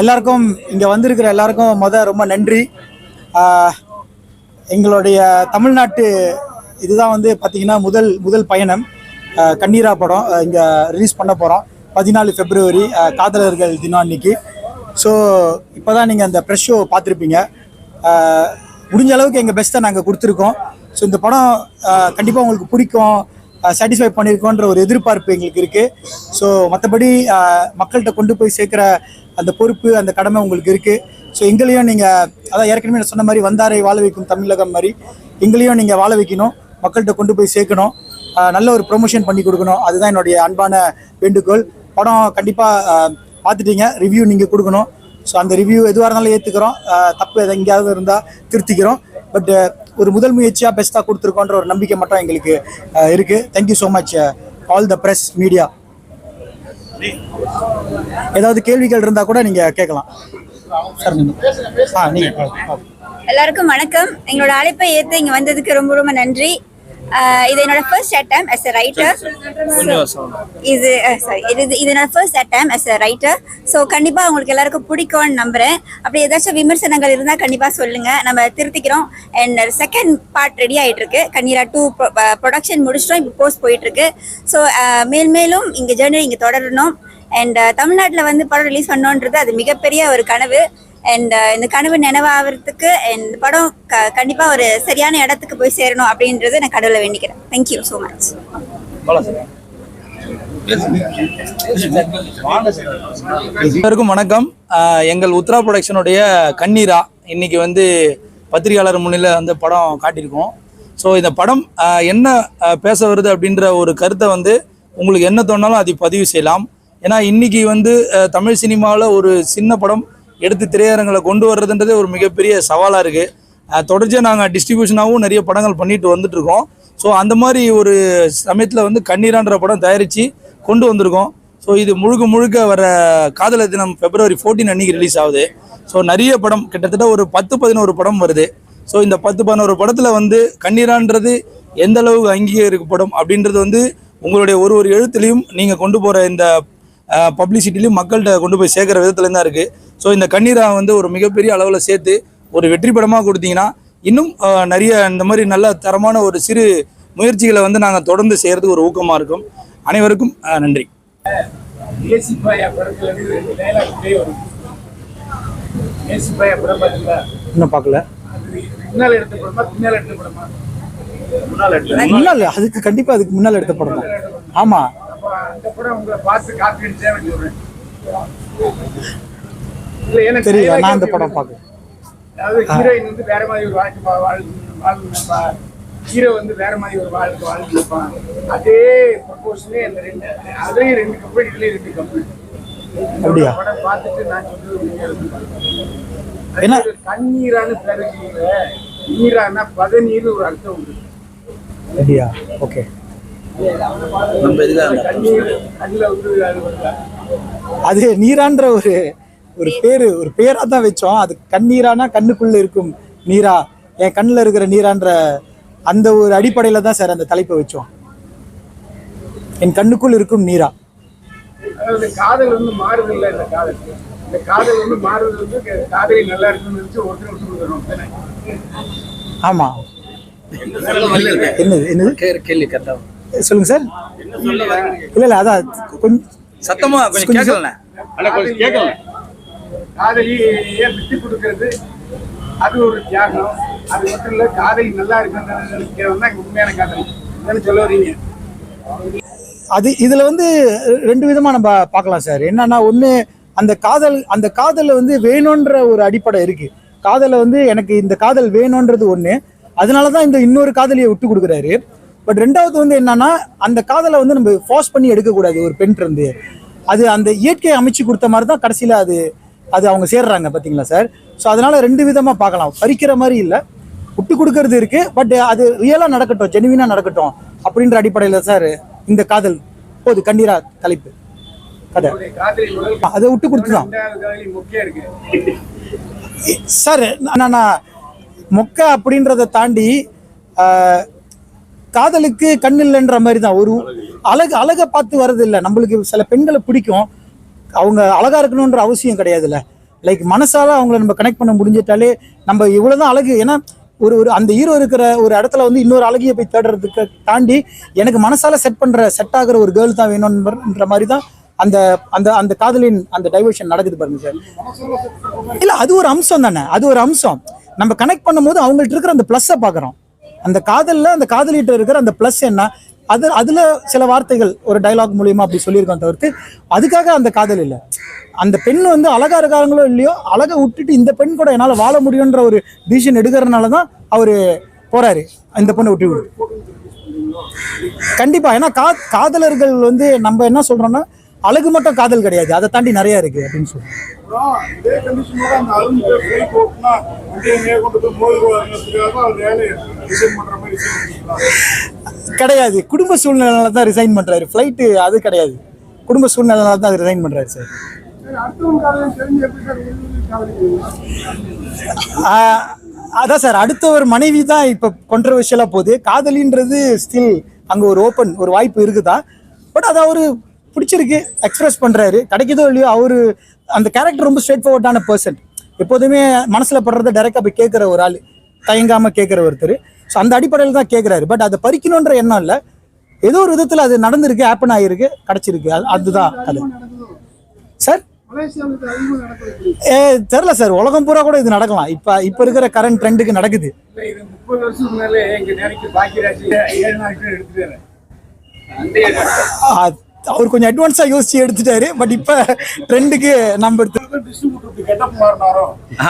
எல்லாருக்கும் இங்கே வந்திருக்கிற எல்லாருக்கும் மொதல் ரொம்ப நன்றி. எங்களுடைய தமிழ்நாட்டு இதுதான் வந்து பார்த்தீங்கன்னா முதல் முதல் பயணம். கண்ணீரா படம் இங்கே ரிலீஸ் பண்ண போகிறோம் பதினாலு பிப்ரவரி காதலர்கள் தினம் அன்னைக்கு. ஸோ இப்போ தான் நீங்கள் அந்த ப்ரெஷ் ஷோ பார்த்துருப்பீங்க. முடிஞ்ச அளவுக்கு எங்கள் பெஸ்ட்டை நாங்கள் கொடுத்துருக்கோம். ஸோ இந்த படம் கண்டிப்பாக உங்களுக்கு பிடிக்கும். சாட்டிஸ்ஃபை பண்ணியிருக்கோன்ற ஒரு எதிர்பார்ப்பு எங்களுக்கு இருக்குது ஸோ மற்றபடி மக்கள்கிட்ட கொண்டு போய் சேர்க்குற அந்த பொறுப்பு அந்த கடமை உங்களுக்கு இருக்குது ஸோ எங்களையும் நீங்கள் அதான் ஏற்கனவே நான் சொன்ன மாதிரி வந்தாரை வாழ வைக்கும் தமிழகம் மாதிரி எங்களையும் நீங்கள் வாழ வைக்கணும் மக்கள்கிட்ட கொண்டு போய் சேர்க்கணும். நல்ல ஒரு ப்ரொமோஷன் பண்ணி கொடுக்கணும். அதுதான் என்னுடைய அன்பான வேண்டுகோள். படம் கண்டிப்பாக பார்த்துட்டீங்க. ரிவ்யூ நீங்கள் கொடுக்கணும். ஸோ அந்த ரிவ்யூ எதுவாக இருந்தாலும் ஏற்றுக்கிறோம் தப்பு எதை எங்கேயாவது இருந்தால் திருத்திக்கிறோம். பட் ஒரு முதல் முயற்சியாக பெஸ்ட்டாக கொடுத்துருக்கோன்ற ஒரு நம்பிக்கை மட்டும் எங்களுக்கு அஹ், இருக்கு. Thank you so much all the press media ஏதாவது கேள்விகள் இருந்தால் கூட நீங்கள் கேட்கலாம். சார் ஆ நீங்கள் எல்லாருக்கும் வணக்கம். எங்களோட அழைப்பை ஏற்று இங்க வந்ததுக்கு ரொம்ப ரொம்ப நன்றி. இது என்னோட first attempt as a writer இது சாரி இது இது என்னோட first attempt as a writer so கண்டிப்பா உங்களுக்கு எல்லாருக்கும் பிடிக்கும்னு நம்புறேன். அப்படி ஏதாச்சும் விமர்சனங்கள் இருந்தா கண்டிப்பா சொல்லுங்க. நம்ம திருத்திக்கிறோம். அண்ட் செகண்ட் பார்ட் ரெடி ஆயிட்டு இருக்கு கண்ணீரா டூ ப்ரொடக்ஷன் முடிச்சிட்டோம். இப்போ போஸ்ட் போயிட்டு இருக்கு ஸோ மேல் மேலும் இங்க ஜேர்னி இங்க தொடரணும். அண்ட் தமிழ்நாட்டில் வந்து படம் ரிலீஸ் பண்ணோன்றது அது மிகப்பெரிய ஒரு கனவு. அண்ட் uh, இந்த கனவு நினைவாகிறதுக்கு இந்த படம் க கண்டிப்பாக ஒரு சரியான இடத்துக்கு போய் சேரணும் அப்படின்றது நான் கடவுளை வேண்டிக்கிறேன். தேங்க்யூ ஸோ மச் எல்லாருக்கும் வணக்கம். எங்கள் உத்ரா ப்ரொடக்ஷனுடைய கண்ணீரா இன்னைக்கு வந்து பத்திரிகையாளர் முன்னில வந்து படம் காட்டியிருக்கோம். ஸோ இந்த படம் என்ன பேச வருது அப்படின்ற ஒரு கருத்தை வந்து உங்களுக்கு என்ன தோணாலும் அதை பதிவு செய்யலாம். ஏன்னா இன்னைக்கு வந்து தமிழ் சினிமாவில் ஒரு சின்ன படம் எடுத்து திரையரங்களை கொண்டு வர்றதுன்றதே ஒரு மிகப்பெரிய சவாலாக இருக்குது தொடர்ச்சியாக நாங்கள் டிஸ்ட்ரிபியூஷனாகவும் நிறைய படங்கள் பண்ணிட்டு வந்துட்டுருக்கோம். ஸோ அந்த மாதிரி ஒரு சமயத்தில் வந்து கண்ணீரான்ற படம் தயாரித்து கொண்டு வந்திருக்கோம். ஸோ இது முழுக்க முழுக்க வர காதலர் தினம் பிப்ரவரி 14 அன்னைக்கு ரிலீஸ் ஆகுது. ஸோ நிறைய படம் கிட்டத்தட்ட ஒரு பத்து பதினோரு படம் வருது. ஸோ இந்த பத்து பதினோரு படத்தில் வந்து கண்ணீரான்றது எந்த அளவுக்கு அங்கீகரிக்கப்படும் அப்படின்றது வந்து உங்களுடைய ஒரு ஒரு எழுத்துலையும் நீங்கள் கொண்டு போகிற இந்த பப்ளிசிட்டிலையும் மக்கள்கிட்ட கொண்டு போய் சேர்க்குற விதத்துலேருந்து தான் இருக்குது ஸோ இந்த கண்ணீரா வந்து ஒரு மிகப்பெரிய அளவில் சேர்த்து ஒரு வெற்றி படமாக கொடுத்தீங்கன்னா இன்னும் நிறைய இந்த மாதிரி நல்ல தரமான ஒரு சிறு முயற்சிகளை வந்து நாங்கள் தொடர்ந்து செய்கிறதுக்கு ஒரு ஊக்கமாக இருக்கும். அனைவருக்கும் நன்றி. இன்னும் பார்க்கல அது முன்னால் எடுத்த படமா பின்னால் எடுத்த படமா? முன்னால் எடுத்த முன்னால் அதுக்கு கண்டிப்பாக அதுக்கு முன்னால் எடுத்த படம் தான். ஆமாம் தெரியல நான் அந்த படம் அதாவது ஹீரோயின் வந்து வேற மாதிரி ஒரு வாழ்க்கை வாழ் ஹீரோ வந்து வேற மாதிரி ஒரு வாழ்க்கை இருப்பான் அதே ப்ரொபோஷனே இந்த ரெண்டு அதுலயும் ரெண்டு கம்பெனி இதுலயும் ரெண்டு கம்பெனி அப்படியா? படம் பார்த்துட்டு நான் சொல்றது. என்ன? அது கண்ணீரான்னு பேரு நீரானா பதநீர்னு ஒரு அர்த்தம் உண்டு. அப்படியா? ஓகே. கண்ணீர் கண்ணில் வந்து அது நீரான்ற ஒரு ஒரு பேரு ஒரு பேரா தான் வச்சோம். அது கண்ணீரானா கண்ணுக்குள்ள இருக்கும் நீரா. என் கண்ணில் இருக்கிற நீரான்ற அந்த ஒரு அடிப்படையில தான் சார் அந்த தலைப்பை வச்சோம். என் கண்ணுக்குள் இருக்கும் நீரா. காதல் வந்து மாறுது இல்லை இந்த காதல். இந்த காதல் வந்து மாறுது வந்து க- காதலி நல்லா இருக்குன்னு நினைச்சு ஒருத்தர் விட்டு கொடுக்குறோம் தானே? ஆமா. என்னது என்னது? கேள்வி கரெக்டாக சொல்லுங்க சார். இல்ல இல்ல அதான் கொஞ்சம் சத்தமாக கொஞ்சம் கேட்கலண்ணே. காதலி ஏன் விட்டு கொடுக்கறது? அது ஒரு தியாகம். அது மட்டும் இல்லை காதலி நல்லா இருக்குன்னு உண்மையான காதலி. என்னன்னு சொல்ல வரீங்க அது இதில் வந்து ரெண்டு விதமாக நம்ம பார்க்கலாம் சார். என்னன்னா ஒன்று அந்த காதல் அந்த காதலில் வந்து வேணுன்ற ஒரு அடிப்படை இருக்குது காதலை வந்து எனக்கு இந்த காதல் வேணுன்றது ஒன்று அதனால தான் இந்த இன்னொரு காதலியை விட்டு கொடுக்குறாரு. பட் ரெண்டாவது வந்து என்னன்னா அந்த காதலை வந்து நம்ம ஃபோர்ஸ் பண்ணி எடுக்கக்கூடாது ஒரு பெண் இருந்து. அது அந்த இயற்கையை அமைச்சு கொடுத்த மாதிரி தான் கடைசியில அது அது அவங்க சேர்றாங்க பார்த்தீங்களா சார்? ஸோ அதனால் ரெண்டு விதமாக பார்க்கலாம். பறிக்கிற மாதிரி இல்லை. விட்டு கொடுக்கறது இருக்குது பட் அது ரியலாக நடக்கட்டும் ஜெனுவினாக நடக்கட்டும் அப்படின்ற அடிப்படையில் சார் இந்த காதல். போது கண்ணீரா தலைப்பு. கதை. அதை விட்டு கொடுத்து தான் சார் நான் நான் மொக்க அப்படின்றத தாண்டி காதலுக்கு கண் இல்லைன்ற மாதிரி தான். ஒரு அழகு அழகை பார்த்து வர்றது இல்லை. நம்மளுக்கு சில பெண்களை பிடிக்கும். அவங்க அழகா இருக்கணுன்ற அவசியம் கிடையாதுல்ல. லைக் மனசால அவங்கள நம்ம கனெக்ட் பண்ண முடிஞ்சிட்டாலே நம்ம இவ்வளோ தான் அழகு. ஏன்னா ஒரு ஒரு அந்த ஹீரோ இருக்கிற ஒரு இடத்துல வந்து இன்னொரு அழகியை போய் தேடுறதுக்கு தாண்டி எனக்கு மனசால செட் பண்ணுற செட் ஆகுற ஒரு கேர்ள் தான் வேணும்ன்ற மாதிரி தான் அந்த அந்த அந்த காதலின் அந்த டைவர்ஷன் நடக்குது பாருங்க சார் இல்லை அது ஒரு அம்சம் தானே. அது ஒரு அம்சம். நம்ம கனெக்ட் பண்ணும்போது அவங்கள்ட்ட இருக்கிற அந்த ப்ளஸ்ஸை பார்க்குறோம். அந்த காதலில் அந்த காதலிட்ட இருக்கிற அந்த ப்ளஸ் என்ன? அது அதுல சில வார்த்தைகள் ஒரு டைலாக் மூலியமா அப்படி சொல்லியிருக்கோம் தவிர்த்து அதுக்காக அந்த காதல் இல்லை. அந்த பெண் வந்து அழகா இருக்காங்களோ இல்லையோ அழகை விட்டுட்டு இந்த பெண் கூட என்னால் வாழ முடியுன்ற ஒரு டிசிஷன் எடுக்கிறதுனால தான் அவர் போறாரு. இந்த பொண்ணை விட்டு விடு. கண்டிப்பா ஏன்னா கா காதலர்கள் வந்து நம்ம என்ன சொல்றோம்னா அழகு மட்டும் காதல் கிடையாது. அதை தாண்டி நிறைய இருக்கு அப்படின்னு சொல்லி கிடையாது. குடும்ப சூழ்நிலையில தான் ரிசைன் பண்றாரு. ஃப்ளைட்டு அது கிடையாது. குடும்ப சூழ்நிலையில தான் ரிசைன் பண்றாரு சார் சார் அதான் சார் அடுத்த ஒரு மனைவி தான் இப்போ கொண்ட்ரவர்ஷியலாக போகுது. காதலின்றது ஸ்டில் அங்கே ஒரு ஓப்பன் ஒரு வாய்ப்பு இருக்குதா? பட் அது அவரு பிடிச்சிருக்கு. எக்ஸ்பிரஸ் பண்ணுறாரு கிடைக்குதோ இல்லையோ அவரு அந்த கேரக்டர் ரொம்ப ஸ்ட்ரெயிட் ஃபார்வர்டான பர்சன் எப்போதுமே மனசில் படுறத டைரெக்டாக போய் கேட்குற ஒரு ஆள். தயங்காமல் கேட்குற ஒருத்தர். ஸோ அந்த அடிப்படையில் தான் கேட்குறாரு பட் அதை பறிக்கணுன்ற எண்ணம் இல்லை. ஏதோ ஒரு விதத்தில் அது நடந்திருக்கு ஹேப்பன் ஆகிருக்கு கிடச்சிருக்கு. அது அதுதான் அது சார் ஏ தெரில சார் உலகம் பூரா கூட இது நடக்கலாம். இப்போ இப்போ இருக்கிற கரண்ட் ட்ரெண்டுக்கு நடக்குது. முப்பது அவர் கொஞ்சம் அட்வான்ஸா யோசிச்சு எடுத்துட்டாரு. பட் இப்ப ட்ரெண்டுக்கு நம்ம எடுத்து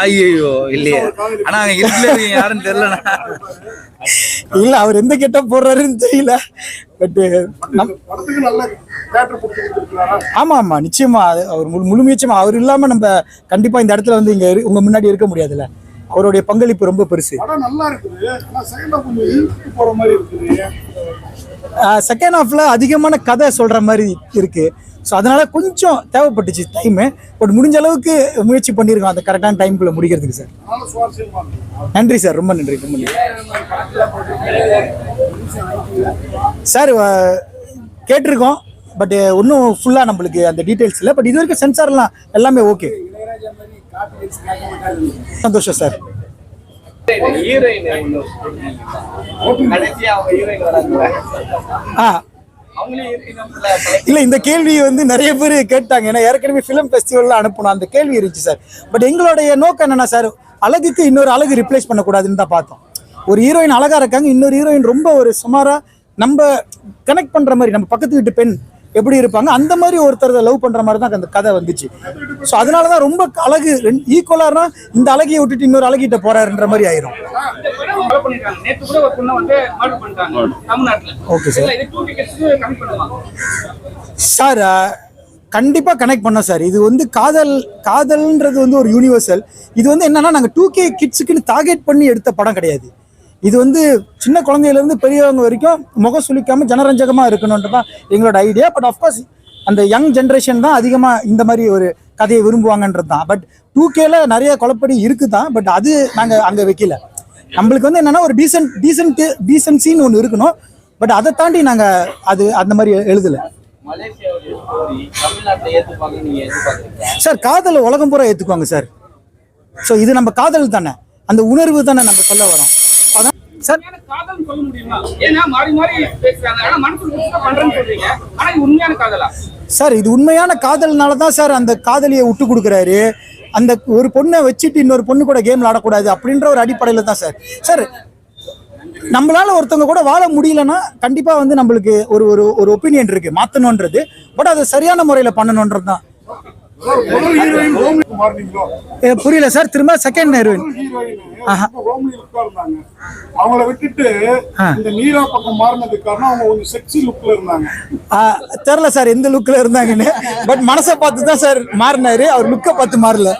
ஐயோ இல்லையே. ஆனா யாருன்னு தெரியலண்ணா. இல்ல அவர் எந்த கெட்ட போடுறாருன்னு தெரியல. பட் கொடுத்துருக்காரா ஆமா ஆமா நிச்சயமா. அவர் முழு முழுமுயற்சியமா அவர் இல்லாம நம்ம கண்டிப்பா இந்த இடத்துல வந்து இங்க உங்க முன்னாடி இருக்க முடியாதுல்ல. அவருடைய பங்களிப்பு ரொம்ப பெருசு. செகண்ட் ஹாஃப்ல அதிகமான கதை சொல்ற மாதிரி இருக்கு. ஸோ அதனால கொஞ்சம் தேவைப்பட்டுச்சு டைமு பட் முடிஞ்ச அளவுக்கு முயற்சி பண்ணியிருக்கோம் அந்த கரெக்டான டைம்குள்ள முடிக்கிறதுக்கு சார் நன்றி சார் ரொம்ப நன்றி ரொம்ப நன்றி. சார் கேட்டிருக்கோம். பட் இன்னும் ஃபுல்லாக நம்மளுக்கு அந்த டீட்டெயில்ஸ் இல்லை. பட் இது வரைக்கும் சென்சார்லாம் எல்லாமே ஓகே சந்தோஷம் சார். ஆ. இல்லை இந்த கேள்வி வந்து நிறைய பேர் கேட்டாங்க. ஏன்னா ஏற்கனவே ஃபிலிம் ஃபெஸ்டிவலில் அனுப்பணும் அந்த கேள்வி இருந்துச்சு சார். பட் எங்களுடைய நோக்கம் என்னன்னா சார் அழகுக்கு இன்னொரு அழகு ரிப்ளேஸ் பண்ணக்கூடாதுன்னு தான் பார்த்தோம். ஒரு ஹீரோயின் அழகா இருக்காங்க இன்னொரு ஹீரோயின் ரொம்ப ஒரு சுமாரா நம்ம கனெக்ட் பண்ற மாதிரி நம்ம பக்கத்து வீட்டு பெண் எப்படி இருப்பாங்க? அந்த மாதிரி ஒருத்தர் லவ் பண்ற மாதிரி தான் அந்த கதை வந்துச்சு. ஸோ அதனால தான் ரொம்ப அழகு. ஈக்குவலானா இந்த அழகியை விட்டுட்டு இன்னொரு அழகிட்ட போறாருன்ற மாதிரி ஆயிரும். ஓகே சார் சார் கண்டிப்பாக கனெக்ட் பண்ணோம் சார் இது வந்து காதல் காதல்ன்றது வந்து ஒரு யூனிவர்சல் இது வந்து என்னன்னா நாங்கள் டூ கே கிட்ஸுக்குன்னு டார்கெட் பண்ணி எடுத்த படம் கிடையாது. இது வந்து சின்ன குழந்தையிலேருந்து பெரியவங்க வரைக்கும் முகம் சுழிக்காமல் ஜனரஞ்சகமாக இருக்கணுன்றது தான் எங்களோட ஐடியா பட் அஃப்கோர்ஸ் அந்த யங் ஜென்ரேஷன் தான் அதிகமாக இந்த மாதிரி ஒரு கதையை விரும்புவாங்கன்றது தான். பட் டூ கேல நிறைய குழப்படி இருக்குதான். பட் அது நாங்கள் அங்கே வைக்கல. நம்மளுக்கு வந்து என்னென்னா ஒரு டீசென்ட் டீசென்ட் டீசென்சின்னு ஒன்று இருக்கணும். பட் அதை தாண்டி நாங்கள் அது அந்த மாதிரி எழுதலை. சார் காதல் உலகம் பூரா ஏற்றுக்குவாங்க சார் ஸோ இது நம்ம காதல் தானே. அந்த உணர்வு தானே நம்ம சொல்ல வரோம். சார் சொல்ல முடியுமா? ஏன்னா மாறி மாறி பேசுறாங்க. ஆனா மனசு பண்றேன்னு சொல்றீங்க. ஆனா இது உண்மையான காதலா? சார் இது உண்மையான காதல்னால தான் சார் அந்த காதலியை விட்டு கொடுக்குறாரு. அந்த ஒரு பொண்ணை வச்சுட்டு இன்னொரு பொண்ணு கூட கேம் விளாடக்கூடாது அப்படின்ற ஒரு அடிப்படையில் தான் சார். சார் நம்மளால ஒருத்தவங்க கூட வாழ முடியலன்னா கண்டிப்பா வந்து நம்மளுக்கு ஒரு ஒரு ஒரு ஒப்பீனியன் இருக்கு. மாத்தணுன்றது. பட் அதை சரியான முறையில் பண்ணணுன்றது தான். புரியல சார். திரும்ப செகண்ட் ஹீரோயின் அவங்கள விட்டுட்டு இந்த நீரா பக்கம் மாறினதுக்கு காரணம் அவங்க கொஞ்சம் செக்ஸி லுக்ல இருந்தாங்க. தெரில சார் எந்த லுக்கில் இருந்தாங்கன்னு. பட் மனசை பார்த்து தான் சார் மாறினாரு. அவர் லுக்கை பார்த்து மாறல.